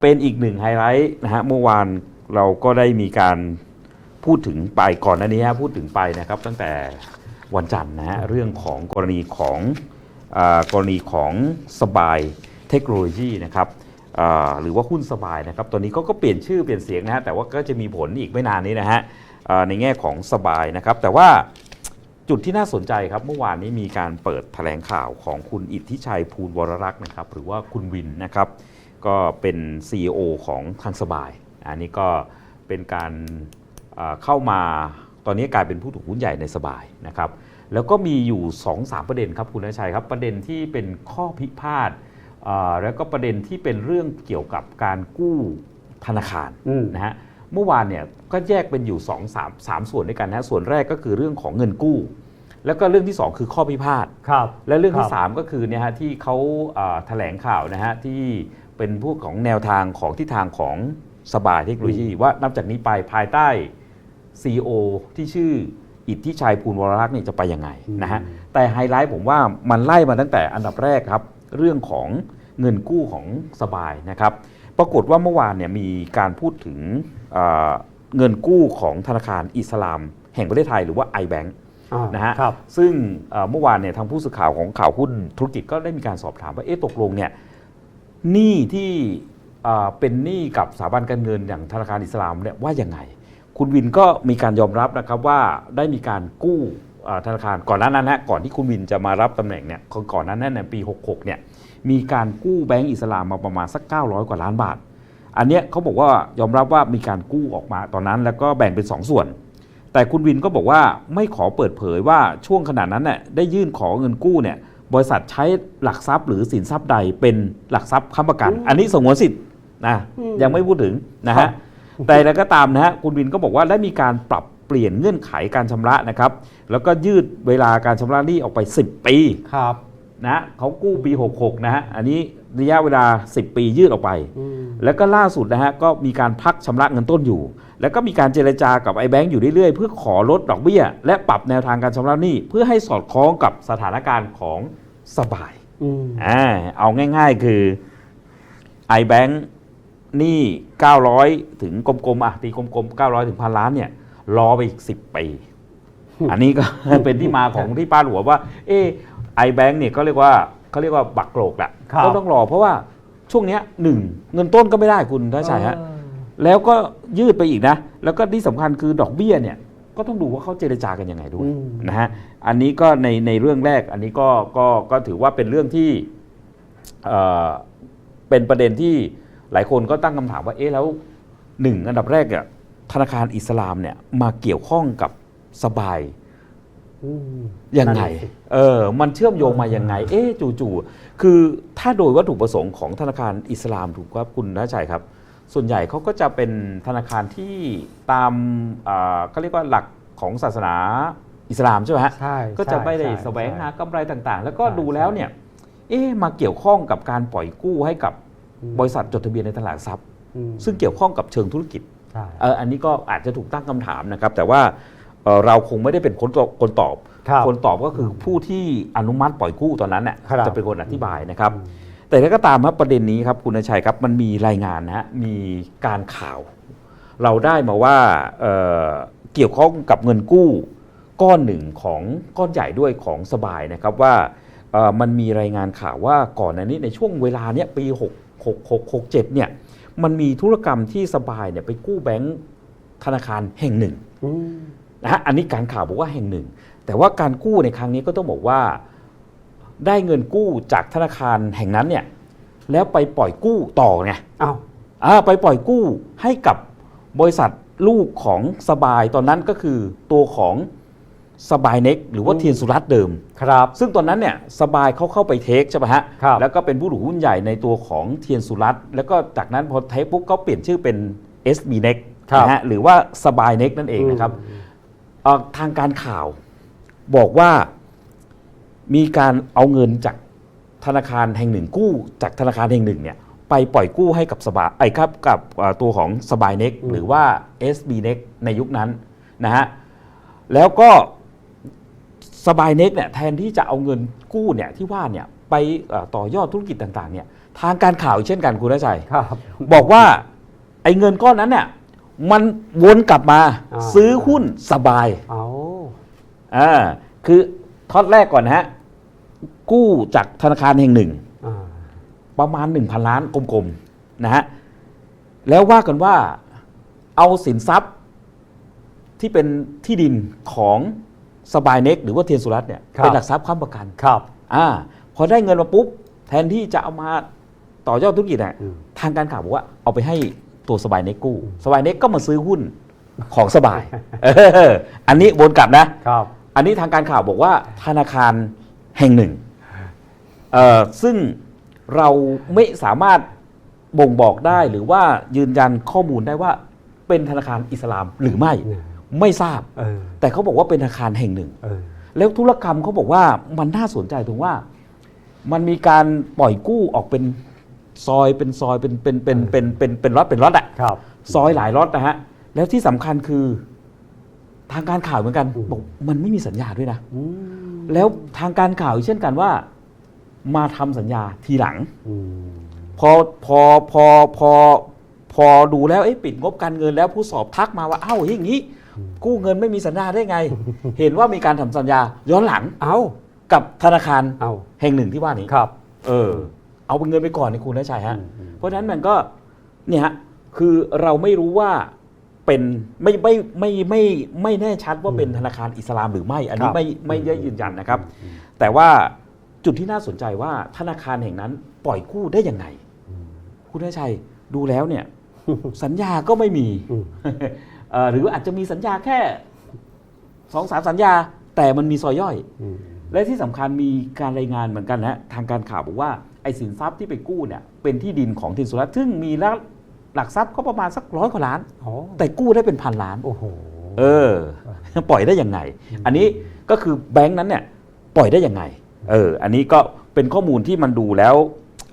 เป็นอีกหนึ่งไฮไลท์นะฮะเมื่อวานเราก็ได้มีการพูดถึงไปก่อนหน้านี้ฮะพูดถึงไปนะครับ ตั้งแต่วันจันทร์นะฮะเรื่องของกรณีของอากรณีของสบายเทคโนโลยีนะครับอ่าหรือว่าหุ้นสบายนะครับตอนนี้ก็ก็เปลี่ยนชื่อเปลี่ยนเสียงนะฮะแต่ว่าก็จะมีผลอีกไม่นานนี้นะฮะในแง่ของสบายนะครับ แต่ว่าจุดที่น่าสนใจครับ เมื่อวานนี้มีการเปิดแถลงข่าวของคุณอิทธิชัยภูลวรรักษ์นะครับ หรือว่าคุณวินนะครับ ก็เป็น CEO ของทางสบาย อันนี้ก็เป็นการเอ่อเข้ามาตอนนี้กลายเป็นผู้ถือหุ้นใหญ่ในสบายนะครับแล้วก็มีอยู่ 2-3 ประเด็นครับคุณนชัยครับ ประเด็นที่เป็นข้อพิพาทเอ่อแล้วก็ประเด็นที่เป็นเรื่องเกี่ยวกับการกู้ธนาคารอืมนะฮะเมื่อวานเนี่ยก็แยกเป็นอยู่ 2 3 3 ส่วนด้วยกันนะฮะส่วนแรกก็คือเรื่องของเงินกู้ แล้วก็เรื่องที่ 2 คือข้อพิพาทครับและเรื่องที่ครับ3ก็คือเนี่ยฮะที่เขาอ่าแถลงข่าวนะฮะที่ เป็นพวกของแนวทางของทิศทางของสบายเทคโนโลยีว่านับจากนี้ไปภายใต้ CEO ที่ชื่ออิทธิชัยภูลวรรักษ์เนี่ยจะไปยังไงนะฮะแต่ไฮไลท์ผมว่ามันไล่มาตั้งแต่อันดับแรกครับ เรื่องของเงินกู้ของสบายนะครับ ปรากฏว่าเมื่อวานเนี่ยมีการพูดถึงอ่าเงินกู้ของธนาคารอิสลาม แห่งประเทศไทยหรือว่า iBank อ่านะฮะครับซึ่งเอ่อเมื่อวานเนี่ยทางผู้สื่อข่าวของข่าวหุ้นธุรกิจก็ได้มีการสอบถามว่าเอ๊ะตกลงเนี่ย หนี้ที่เป็นหนี้กับสถาบันการเงินอย่างธนาคารอิสลามเนี่ยว่ายังไง คุณวินก็มีการยอมรับนะครับว่าได้มีการกู้ธนาคารก่อนหน้านั้นนะก่อนที่คุณวินจะมารับตำแหน่งเนี่ยก่อนหน้านั้นในปี 66เนี่ยมีการกู้แบงก์อิสลามมาประมาณสัก 900 กว่าล้านบาท อันเนี้ยเขาบอกว่ายอมรับว่ามีการกู้ออกมาตอนนั้น แล้วก็แบ่งเป็นสองส่วน แต่คุณวินก็บอกว่าไม่ขอเปิดเผยว่าช่วงขนาดนั้นเน่ยได้ยื่นขอเงินกู้เนี่ย บริษัทใช้หลักทรัพย์หรือสินทรัพย์ใดเป็นหลักทรัพย์ค้ำประกัน อันนี้สงวนสิทธิ์นะยังไม่พูดถึงนะครัฮะบแต่แล้วก็ตามนะฮะคุณวินก็บอกว่าได้มีการปรับเปลี่ยนเงื่อนไขการชำระนะครับ แล้วก็ยืดเวลาการชำระหนี้ออกไป 10 ปีครับนะเขากู้ปี 66 นะฮะอันนี้ระยะเวลา 10 ปียืดออกไปอืมแล้วก็ล่าสุดนะฮะก็มีการพักชำระเงินต้นอยู่ แล้วก็มีการเจรจากับไอ้แบงก์อยู่เรื่อยๆ เพื่อขอลดดอกเบี้ย และปรับแนวทางการชำระหนี้ เพื่อให้สอดคล้องกับสถานการณ์ของสบายอืมอ่าเอาง่ายๆคือ iBank หนี้ 900 ถึงกลมๆอะตีกลมๆ 900 ถึงพันล้านเนี่ย รอไปอีก 10 ปี อันนี้ก็เป็นที่มาของที่ป้าดหัวว่า เอไอแบงเนี่ยก็เรียกว่าเขาเรียกว่าบักโกรกแหละครับก็ต้องรอเพราะว่าช่วงเนี้ยหนึ่งเงินต้นก็ไม่ได้คุณท่าชัยฮะเออ แล้วก็ยืดไปอีกนะ แล้วก็ที่สำคัญคือดอกเบี้ยเนี่ยก็ต้องดูว่าเขาเจรจากันยังไงด้วยอืมนะฮะอันนี้ก็ในในเรื่องแรกอันนี้ก็ก็ก็ถือว่าเป็นเรื่องที่เอ่อเป็นประเด็นที่หลายคนก็ตั้งคำถามว่าเอ๊ะแล้วหนึ่งอันดับแรกเนี่ยธนาคารอิสลามเนี่ยมาเกี่ยวข้องกับสบายอืมยังไงนั่นสิเออ มันเชื่อมโยงมายังไง เอ๊ะจู่ๆ คือถ้าโดยวัตถุประสงค์ของธนาคารอิสลามถูกครับคุณนัชัยครับ ส่วนใหญ่เขาก็จะเป็นธนาคารที่ตามอ่าเขาเรียกว่าหลักของศาสนาอิสลามใช่ไหมฮะใช่ก็จะไม่ได้ใช่แสวงหาใช่กำไรต่างๆ แล้วก็ใช่ดูแล้วเนี่ยเอ๊ะมาเกี่ยวข้องกับการปล่อยกู้ให้กับอืมบริษัทจดทะเบียนในตลาดหลักทรัพย์อืมซึ่งเกี่ยวข้องกับเชิงธุรกิจใช่เอออันนี้ก็อาจจะถูกตั้งคำถามนะครับ แต่ว่าเอ่อเราคงไม่ได้เป็นคนตอบคนตอบครับคนตอบก็คือผู้ที่อนุมัติปล่อยกู้ตอนนั้นน่ะครับจะเป็นคนอธิบายนะครับ แต่แล้วก็ตามครับประเด็นนี้ครับคุณนชัยครับมันมีรายงานนะฮะมีการข่าว เราได้มาว่าเเกี่ยวข้องกับเงินกู้ ก้อนหนึ่งของก้อนใหญ่ด้วยของสบายนะครับว่ามันมีรายงานข่าวว่าก่อนหน้านี้ในช่วงเวลาเนี้ยปี 6 6 6 6 7เนี่ยมันมีธุรกรรมที่สบายเนี่ยไปกู้แบงก์ธนาคารแห่งหนึ่งนะฮะอันนี้การข่าวบอกว่าแห่งหนึ่ง แต่ว่าการกู้ในครั้งนี้ก็ต้องบอกว่า ได้เงินกู้จากธนาคารแห่งนั้นเนี่ยแล้วไปปล่อยกู้ต่อไงเอ้าอ่าไปปล่อยกู้ให้กับบริษัทลูกของสบายตอนนั้นก็คือตัวของสบายเน็กหรือว่าอืมเทียนสุรัตน์เดิม ครับ ซึ่งตอนนั้นเนี่ยสบายเขาเข้าไปเทคใช่ไหมฮะ ครับ แล้วก็เป็นผู้ถือหุ้นใหญ่ในตัวของเทียนสุรัตน์แล้วก็จากนั้นพอเทคปุ๊บก็เปลี่ยนชื่อเป็น SB n e x ครับนะฮะหรือว่าสบายเน็กนั่นเองนะครับเอ่อทางการข่าวบอกว่า มีการเอาเงินจากธนาคารแห่งหนึ่งกู้จากธนาคารแห่งหนึ่งเนี่ยไปปล่อยกู้ให้กับสบายไอ้ครับกับเอ่อตัวของสบายเน็กอืมหรือว่า SB n e x ในยุคนั้นนะฮะแล้วก็สบายเน็กเนี่ยแทนที่จะเอาเงินกู้เนี่ยที่ว่าเนี่ยไปเอ่อต่อยอดธุรกิจต่างๆเนี่ยทางการข่าวอีกเช่นกันคุณนชัยครับบอกว่าไอ้เงินก้อนนั้นเนี่ยมันวนกลับมาอ่าซื้อหุ้นสบายเอาอ่าคือทอดแรกก่อนนะฮะ กู้จากธนาคารแห่งหนึ่งอ่าประมาณ 1,000 ล้านกลมๆนะฮะแล้วว่ากันว่าเอาสินทรัพย์ที่เป็นที่ดินของสบายเน็กหรือว่าเทียนสุรัตน์เนี่ยเป็นหลักทรัพย์ค้ำประกันครับอ่าพอได้เงินมาปุ๊บแทนที่จะเอามาต่อยอดธุรกิจเนี่ยอืมทางการข่าวบอกว่าเอาไปให้ตัวสบายเน็กกู้ สบายเน็กก็มาซื้อหุ้นของสบายเอออันนี้วนกลับนะครับอันนี้ทางการข่าวบอกว่าธนาคาร แห่งหนึ่งเอ่อซึ่งเราไม่สามารถบ่งบอกได้หรือว่ายืนยันข้อมูลได้ว่าเป็นธนาคารอิสลามหรือไม่เนี่ยไม่ทราบเออแต่เขาบอกว่าเป็นธนาคารแห่งหนึ่งเออแล้วธุรกรรมเขาบอกว่ามันน่าสนใจตรงว่า มันมีการปล่อยกู้ออกเป็นซอยเป็นซอยเป็นเป็นเป็นเป็นเป็นเป็นล็อตเป็นล็อตอะครับซอยหลายล็อตนะฮะแล้วที่สำคัญคือ ทางการข่าวเหมือนกันอืมบอกมันไม่มีสัญญาด้วยนะอืม แล้วทางการข่าวอีกเช่นกันว่า มาทำสัญญาทีหลัง อืมพอพอพอพอพอดูแล้วเอ๊ะปิดงบการเงินแล้วผู้สอบทักมาว่าเอ้าอย่างนี้ กู้เงินไม่มีสัญญาได้ไง เห็นว่ามีการทำสัญญาย้อนหลังเอากับธนาคารเอาแห่งหนึ่งที่ว่านี้ครับ เออ เอาเป็นเงินไปก่อนนี่คุณนะชัยฮะ อืมอืม เพราะฉะนั้นมันก็เนี่ยฮะคือเราไม่รู้ว่า เป็นไม่ไม่ไม่ไม่ไม่แน่ชัดว่าเป็นธนาคารอิสลามหรือไม่ อันนี้ไม่ไม่ได้ยืนยันนะครับ แต่ว่าจุดที่น่าสนใจว่าธนาคารแห่งนั้นปล่อยกู้ได้ยังไง คุณนชัยดูแล้วเนี่ย สัญญาก็ไม่มีอืมเอ่อหรืออาจจะมีสัญญาแค่สองสามสัญญา แต่มันมีซอยย่อยอืมและที่สำคัญมีการรายงานเหมือนกันนะทางการข่าวบอกว่าไอ้สินทรัพย์ที่ไปกู้เนี่ยเป็นที่ดินของทินสุรัตน์ซึ่งมีแล้ว หลักทรัพย์ก็ประมาณสักร้อยกว่าล้านอ๋อแต่กู้ได้เป็นพันล้าน โอ้โห เออ ปล่อยได้ยังไง อันนี้ก็คือแบงค์นั้นเนี่ยปล่อยได้ยังไง เออ อันนี้ก็เป็นข้อมูลที่มันดูแล้ว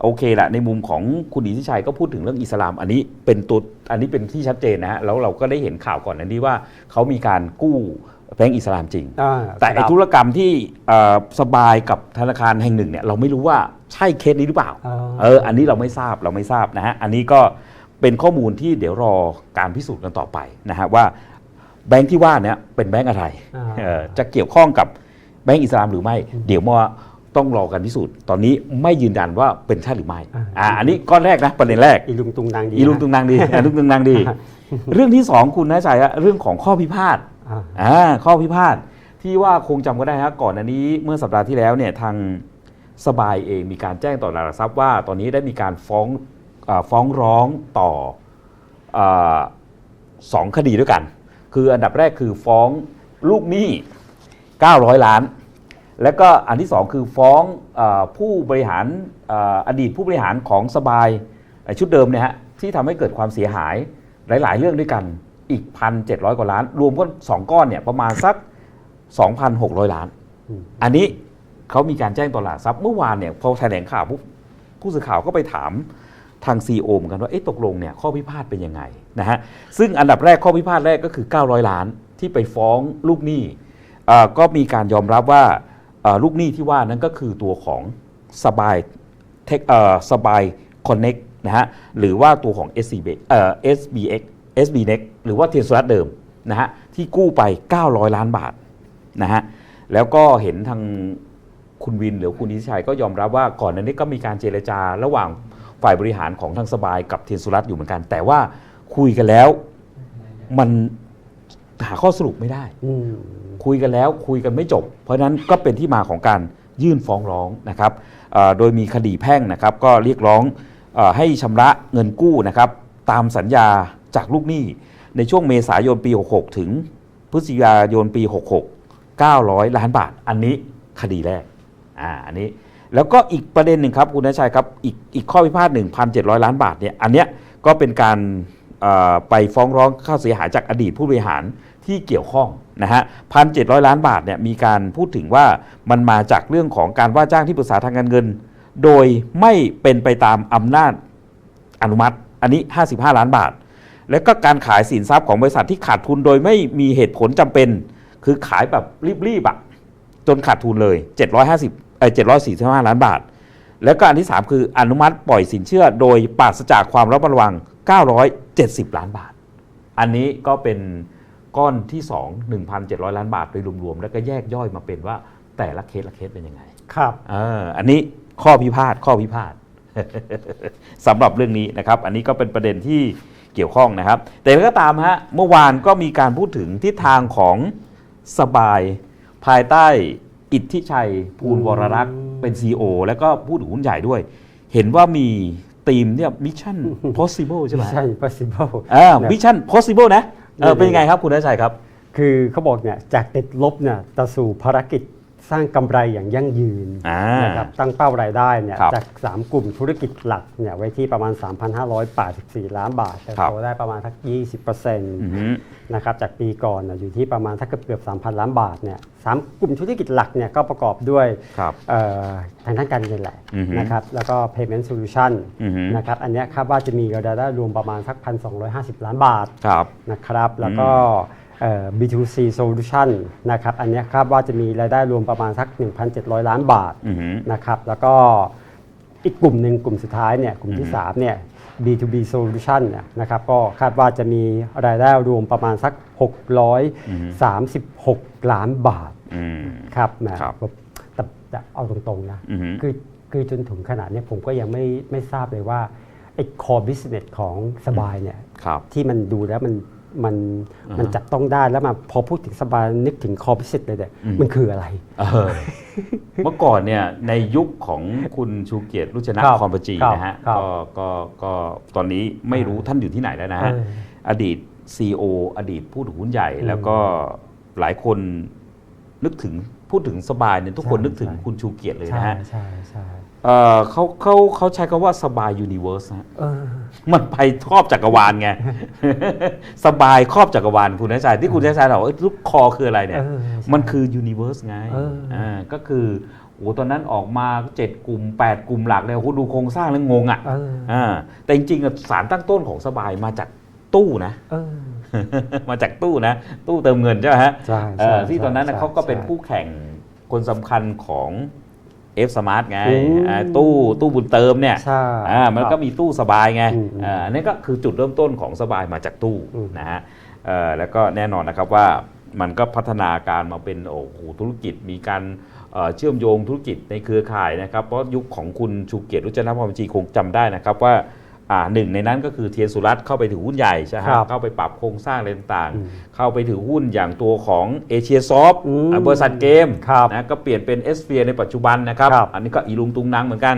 โอเคแหละในมุมของคุณอิทธิชัยก็พูดถึงเรื่องอิสลาม อันนี้เป็นตัวอันนี้เป็นที่ชัดเจนนะฮะแล้วเราก็ได้เห็นข่าวก่อนอันนี้ว่าเขามีการกู้แบงค์อิสลามจริงอ่าแต่ไอ้ครับธุรกรรมที่เอ่อสบายกับธนาคารแห่งหนึ่งเนี่ยเราไม่รู้ว่าใช่เคสนี้หรือเปล่าอ่าเออ อันนี้เราไม่ทราบเราไม่ทราบนะฮะอันนี้ก็ เป็นข้อมูลที่เดี๋ยวรอการพิสูจน์กันต่อไปนะฮะว่าแบงค์ที่ว่าเนี้ยเป็นแบงค์อะไรอ่าเออจะเกี่ยวข้องกับแบงค์อิสลามหรือไม่ เดี๋ยวมาต้องรอกันพิสูจน์ตอนนี้ไม่ยืนยันว่าเป็นใช่หรือไม่อ่าอันนี้ก้อนแรกนะประเด็นแรกอีลุงตุงนางดีอีลุงนะตุงนางดีอะลุงตุงนางดี เรื่องที่สองคุณนะชัยฮะเรื่องของข้อพิพาทอ่าอ่าข้อพิพาทที่ว่าคงจำก็ได้ครับก่อนอันนี้เมื่อสัปดาห์ที่แล้วเนี่ยทางสบายเองมีการแจ้งต่อหลักทรัพย์ว่า ตอนนี้ได้มีการฟ้องอา ฟ้องร้องต่ออสองคดีด้วยกัน คืออันดับแรกคือฟ้องลูกหนี้ 900 ล้าน แล้วก็อันที่สองคือฟ้องอผู้บริหารออดีตผู้บริหารของสบายชุดเดิมเนี่ยฮะที่ทำให้เกิดความเสียหายหลาย ๆ เรื่องด้วยกันอีก 1,700 กว่าล้าน รวมกันสองก้อนเนี่ยประมาณสัก 2,600 ล้าน อันนี้เขามีการแจ้งต่อหลักทรัพย์เมื่อวานเนี่ยพอแถลงข่าวผู้สื่อข่าวก็ไปถาม ทางซีโอเหมือนกันว่าเอ๊ะตกลงเนี่ยข้อพิพาทเป็นยังไงนะฮะซึ่งอันดับแรกข้อพิพาทแรกก็คือ 900 ล้านที่ไปฟ้องลูกหนี้ก็มีการยอมรับว่าลูกหนี้ที่ว่านั้นก็คือตัวของสบายเทคเอ่อสบายคอนเน็กนะฮะหรือว่าตัวของ SCB เอ่อ SBX SBNex หรือว่าเทียนสุรัตน์เดิมนะฮะที่กู้ไป 900 ล้านบาทนะฮะแล้วก็เห็นทางคุณวินหรือคุณนิชัยก็ยอมรับว่าก่อนหน้านี้ก็มีการเจรจาระหว่าง ฝ่ายบริหารของทางสบายกับเทียนสุรัตน์อยู่เหมือนกัน แต่ว่าคุยกันแล้วมันหาข้อสรุปไม่ได้ อืมคุยกันแล้วคุยกันไม่จบ เพราะฉะนั้นก็เป็นที่มาของการยื่นฟ้องร้องนะครับเอ่อโดยมีคดีแพ่งนะครับ ก็เรียกร้องเออให้ชำระเงินกู้นะครับตามสัญญาจากลูกหนี้ ในช่วงเมษายนปี 66 ถึงพฤศจิกายนปี 66 900 ล้านบาท อันนี้คดีแรกอ่าอันนี้ แล้วก็อีกประเด็นหนึ่งครับคุณนชัยครับอีกอีกข้อพิพาท 1,700 ล้านบาทเนี่ยอันเนี้ยก็เป็นการไปฟ้องร้องค่าเสียหายจากอดีตผู้บริหารที่เกี่ยวข้องนะฮะพันเจ็ล้านบาทเนี่ยมีการพูดถึงว่ามันมาจากเรื่องของการว่าจ้างที่ปรึกษาทางการเงิน โดยไม่เป็นไปตามอำนาจอนุมัติ อันนี้ 55 ล้านบาท แล้วก็การขายสินทรัพย์ของบริษัทที่ขาดทุนโดยไม่มีเหตุผลจำเป็น คือขายแบบรีบๆอะจนขาดทุนเลย 750 เอ่อ745ล้านบาท แล้วก็อันที่ 3 คืออนุมัติปล่อยสินเชื่อ โดยปราศจากความรับระวัง 970 ล้านบาท อันนี้ก็เป็นก้อนที่ 2 1,700 ล้านบาทโดยรวมๆ แล้วก็แยกย่อยมาเป็นว่าแต่ละเคสละเคสเป็นยังไง ครับเอออันนี้ข้อพิพาทข้อพิพาทสำหรับเรื่องนี้นะครับ อันนี้ก็เป็นประเด็นที่เกี่ยวข้องนะครับ แต่ก็ตามฮะเมื่อวานก็มีการพูดถึงทิศทางของสบายภายใต้ อิทธิชัยภูลวรรักษ์เป็น CEO แล้วก็ผู้ถือหุ้นใหญ่ด้วย เห็นว่ามีทีมเนี่ยมิชชั่น possible ใช่ไหมใช่ possible อ่านะมิชชั่น possible นะเออเป็นยังไงครับคุณนัชัยครับ คือเขาบอกเนี่ยจากติดลบเนี่ยจะสู่ภารกิจ สร้างกำไรอย่างยั่งยืนอ่านนะครับตั้งเป้ารายได้เนี่ยครับจาก 3 กลุ่มธุรกิจหลักเนี่ยไว้ที่ประมาณ 3,584 ล้านบาทเติบครับโตได้ประมาณสักอือ20%ฮึ นะครับจากปีก่อนน่ะอยู่ที่ประมาณสักเกือบเกือบ3,000 ล้านบาทเนี่ยสามกลุ่มธุรกิจหลักเนี่ยก็ประกอบด้วย ครับ เอ่อทางด้านการเงินแหละอือฮึนะครับแล้วก็ payment solution อือฮึ นะครับอันเนี้ยคาดว่าจะมีรายได้รวมประมาณสัก 1,250 ล้านบาทครับ นะครับแล้วก็เอ่อ B2C solution นะครับอันเนี้ยคาดว่าจะมีรายได้รวมประมาณสัก 1,700 ล้านบาทอือฮึนะครับแล้วก็อีกกลุ่มหนึ่งกลุ่มสุดท้ายเนี่ยกลุ่มที่อือฮึ3เนี่ย B2B solution เนี่ยนะครับก็คาดว่าจะมีรายได้รวมประมาณสัก 636 ล้านบาทอืมครับแหมครับผมแต่แต่เอาตรงๆนะอือฮึคือคือจนถึงขนาดเนี้ยผมก็ยังไม่ไม่ทราบเลยว่าไอ้ core business ของสบายเนี่ยครับที่มันดูแล้วมัน มันอ่าฮะมันจับต้องได้แล้วมาพอพูดถึงสบายนึกถึง core business เลยเนี่ยอืมมันคืออะไรเออเมื่อก่อนเนี่ยในยุคของคุณชูเกียรติรุจนะครับคอมปจีครับนะฮะครับก็ก็ก็ตอนนี้ไม่รู้ท่านอยู่ที่ไหนแล้วนะฮะเอออดีต CEO อดีตผู้ถือหุ้นใหญ่อืมแล้วก็หลายคนนึกถึง พูดถึงสบายเนี่ยทุกคนใช่นึกถึงใช่คุณชูเกียรติเลยใช่นะฮะใช่ใช่เออเขาเขาเขาใช้คำว่าสบายยูนิเวอร์สฮะเออมันไปครอบจักรวาลไง สบายครอบจักรวาลคุณนัชัยที่คุณนัชัยบอกว่าลูกคอคืออะไรเนี่ยเออใช่มันคือยูนิเวอร์สไงเอออ่าก็คือโอ้ตอนนั้นออกมาเจ็ดกลุ่ม8กลุ่มหลักเลยโอ้โหดูโครงสร้างแล้วงงอะเอออ่าแต่จริงๆอะสารตั้งต้นของสบายมาจากตู้นะเออ มาจากตู้นะ ตู้เติมเงินใช่ไหมฮะใช่เอใช่อที่ตอนนั้นนะใช่เขาก็เป็นใช่คู่แข่งคนสำคัญของ F Smart ไงอืมอ่าตู้ตู้บุญเติมเนี่ยใช่อ่ามันก็มีตู้สบายไงอืมอืมอ่าอันนี้ก็คือจุดเริ่มต้นของสบายมาจากตู้อืมนะฮะเอ่อแล้วก็แน่นอนนะครับว่ามันก็พัฒนาการมาเป็นโอ้โหธุรกิจมีการเอ่อเชื่อมโยงธุรกิจในเครือข่ายนะครับ เพราะยุคของคุณชูเกียรติรุจนพรบัญชีคงจำได้นะครับว่าอ่า หนึ่งในนั้นก็คือเทียนสุรัตน์เข้าไปถือหุ้นใหญ่ใช่ไหมครับเข้าไปปรับโครงสร้างอะไรต่างอืมๆเข้าไปถือหุ้นอย่างตัวของเอเชียซอฟอืมบริษัทเกมครับนะก็เปลี่ยนเป็นเอสเฟียในปัจจุบันนะครับครับอันนี้ก็อีลุงตุงนังเหมือนกัน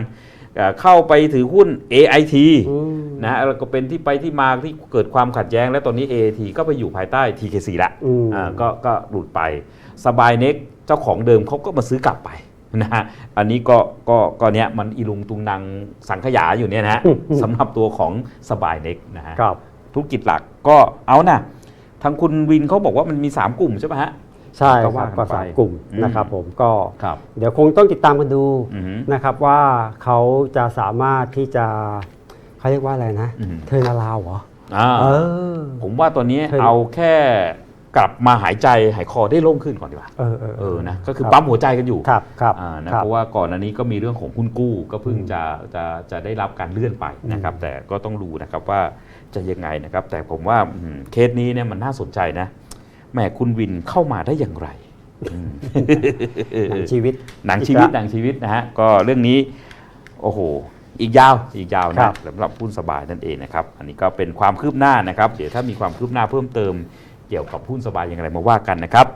เอ่อเข้าไปถือหุ้น AIT อืมนะฮะแล้วก็เป็นที่ไปที่มาที่เกิดความขัดแย้ง และตอนนี้ AAT ก็ไปอยู่ภายใต้ TKC ละอืมอ่าก็ก็หลุดไปสบายเน็กเจ้าของเดิมเขาก็มาซื้อกลับไป นะฮะอันนี้ก็ก็ก็เนี้ยมันอีลุงตุงนังสังขยาอยู่เนี่ยนะฮะอืมอืมสำหรับตัวของสบายเน็กนะฮะครับธุรกิจหลักก็เอานะทางคุณวินเขาบอกว่ามันมี 3 กลุ่มใช่ไหมฮะใช่ก็คว่ารับกันก็สามไปกลุ่มอืมนะครับผมก็ครับเดี๋ยวคงต้องติดตามกันดูอือฮึนะครับว่าเขาจะสามารถที่จะเขาเรียกว่าอะไรนะอืมเทอร์นาลาวเหรออ่าเออผมว่าตอนนี้เคยเอาแค่ กลับมาหายใจหายคอได้โล่งขึ้นก่อนดีกว่าเออเออเออนะก็คือรับปั๊มหัวใจกันอยู่ครับครับอ่านะครับเพราะว่าก่อนอันนี้ก็มีเรื่องของหุ้นกู้ก็เพิ่งจะจะจะได้รับการเลื่อนไปนะครับ แต่ก็ต้องดูนะครับว่าจะยังไงนะครับ แต่ผมว่าอืมเคสนี้เนี่ยมันน่าสนใจนะแหมคุณวินเข้ามาได้อย่างไรอืมหนังชีวิตหนังชีวิตอีกหละนังชีวิตนะฮะก็เรื่องนี้โอ้โหอีกยาวอีกยาวครันะบสำหรับหุ้นสบายนั่นเองนะครับ อันนี้ก็เป็นความคืบหน้านะครับ เดี๋ยวถ้ามีความคืบหน้าเพิ่มเติม เกี่ยวกับหุ้นสบายอย่างไรมาว่ากันนะครับ